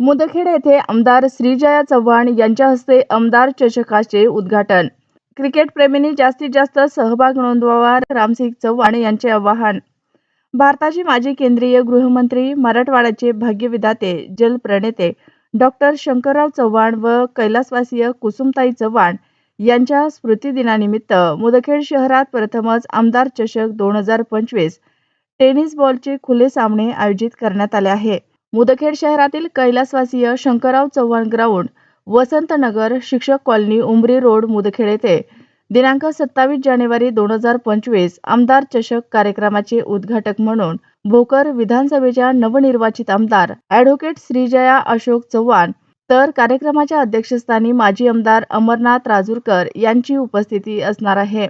मुदखेड येथे आमदार श्रीजया चव्हाण यांच्या हस्ते आमदार चषकाचे उद्घाटन. क्रिकेट प्रेमींनी जास्तीत जास्त सहभाग नोंदवावा रामसिंग चव्हाण यांचे आवाहन. भारताचे माजी केंद्रीय गृहमंत्री मराठवाड्याचे भाग्यविधाते जलप्रणेते डॉक्टर शंकरराव चव्हाण व कैलासवासीय कुसुमताई चव्हाण यांच्या स्मृतिदिनानिमित्त मुदखेड शहरात प्रथमच आमदार चषक दोन हजार पंचवीस टेनिस बॉलचे खुले सामने आयोजित करण्यात आले आहे. मुदखेड शहरातील कैलासवासीय शंकरराव चव्हाण ग्राउंड वसंतनगर शिक्षक कॉलनी उमरी रोड मुदखेड येथे. दिनांक सत्तावीस जानेवारी दोन हजार पंचवीस आमदार चषक कार्यक्रमाचे उद्घाटक म्हणून भोकर विधानसभेच्या नवनिर्वाचित आमदार ॲडव्होकेट श्रीजया अशोक चव्हाण तर कार्यक्रमाच्या अध्यक्षस्थानी माजी आमदार अमरनाथ राजूरकर यांची उपस्थिती असणार आहे.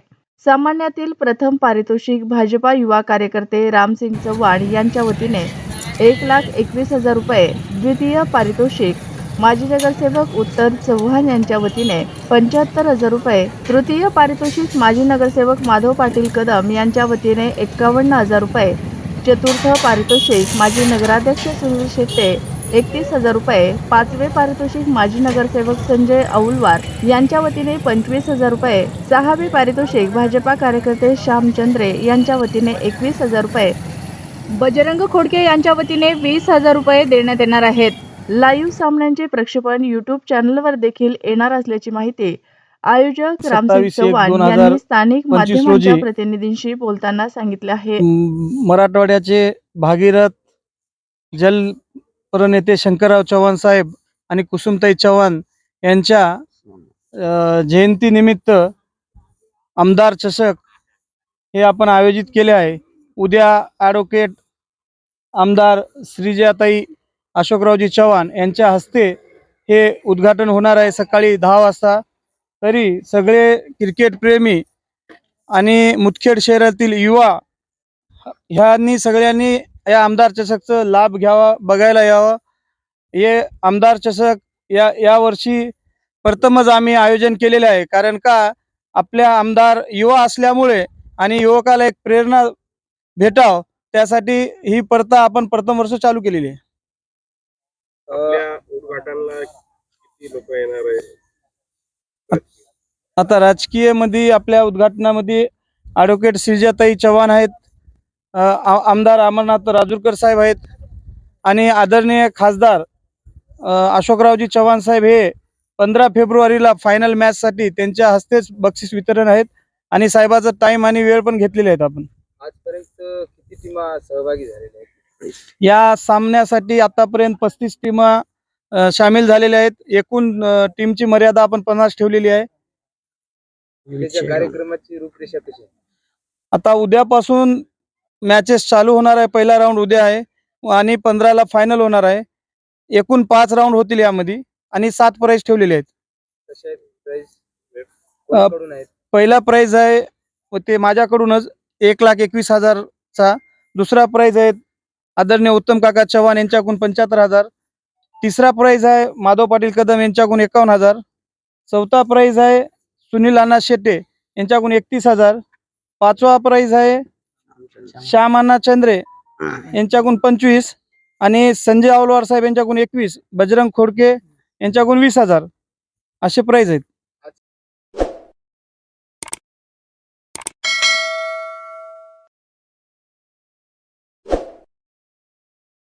सामान्यातील प्रथम पारितोषिक भाजपा युवा कार्यकर्ते रामसिंग चव्हाण यांच्या वतीने एक लाख एकवीस हजार रुपये द्वितीय पारितोषिक. माजी नगरसेवक उत्तर चव्हाण यांच्या वतीने पंच्याहत्तर हजार रुपये तृतीय पारितोषिक. माजी नगरसेवक माधव पाटील कदम यांच्या वतीने एक्कावन्न हजार रुपये. चतुर्थ पारितोषिक. माजी नगराध्यक्ष सुनील शेट्टे एकतीस हजार रुपये. पाचवे पारितोषिक माजी नगरसेवक संजय औलवार यांच्या वतीने पंचवीस हजार रुपये. सहावे पारितोषिक भाजपा कार्यकर्ते श्यामचंद्रे यांच्या वतीने एकवीस हजार रुपये. बजरंग खोडके यांच्या वतीने वीस हजार रुपये देण्यात येणार आहेत. लाईव्ह सामन्यांचे प्रक्षेपण युट्यूब चॅनलवर देखील येणार असल्याची माहिती आयोजक रामसिंग 27 एक चव्हाण 2025 यांनी स्थानिक माध्यमांच्या प्रतिनिधींशी बोलताना सांगितले आहे. मराठवाड्याचे भागीरथ जल नेते शंकरराव चव्हाण साहेब आणि कुसुमताई चव्हाण यांच्या जयंतीनिमित्त आमदार चषक हे आपण आयोजित केले आहे. उद्या ॲडव्होकेट आमदार श्रीजयाताई अशोकरावजी चव्हाण यांच्या हस्ते हे उद्घाटन होणार आहे सकाळी दहा वाजता. तरी सगळे क्रिकेटप्रेमी आणि मुदखेड शहरातील युवा ह्यांनी सगळ्यांनी या आमदार चषकचं लाभ घ्यावा बघायला यावं. हे आमदार चषक या यावर्षी प्रथमच आम्ही आयोजन केलेले आहे. कारण का आपल्या आमदार युवा असल्यामुळे आणि युवकाला एक प्रेरणा भेटाव त्यासाठी ही प्रथा आपण प्रथम वर्ष चालू केलेली आहे. आपल्या उद्घाटनाला किती लोक येणार आहे आता राजकीयमध्ये आपल्या उद्घाटनामध्ये ॲडव्होकेट श्रीजाताई चव्हाण आहेत आ- आमदार अमरनाथ राजूरकर साहेब आहेत आणि आदरणीय खासदार अ, अशोकरावजी चव्हाण साहेब हे पंधरा फेब्रुवारीला फायनल मॅचसाठी त्यांच्या हस्तेच बक्षीस वितरण आहेत आणि साहेबाचा टाइम आणि वेळ पण घेतलेले आहेत आपण. आजपर्यंत टीमा सहभागी झालेल्या आहेत. या सामन्यासाठी आतापर्यंत पस्तीस टीमा सामील झालेल्या आहेत. एकूण अ, टीमची मर्यादा आपण पन्नास ठेवलेली आहे. त्याच्या कार्यक्रमाची रूपरेषा कशी आहे? आता उद्यापासून मॅचेस चालू होणार आहे. पहिला राऊंड उद्या आहे आणि पंधराला फायनल होणार आहे. एकूण पाच राऊंड होतील यामध्ये आणि सात प्राईज ठेवलेले आहेत. कशा आहेत प्राइस कोणाकडून आहेत? पहिला प्राईज आहे व ते माझ्याकडूनच एक लाख एकवीस हजारचा दुसरा प्राईज आहे आदरणीय उत्तम काका चव्हाण यांच्याकडून पंच्याहत्तर हजार. तिसरा प्राईज आहे माधव पाटील कदम यांच्याकडून एकावन्न हजार. चौथा प्राईज आहे सुनील अण्णा शेट्टे यांच्याकडून एकतीस हजार. पाचवा प्राईज आहे श्याम अण्णा चंद्रे यांच्याकडून पंचवीस आणि संजय आवलवार साहेब यांच्याकडून एकवीस. बजरंग खोडके यांच्याकडून वीस हजार. असे प्राईज आहेत.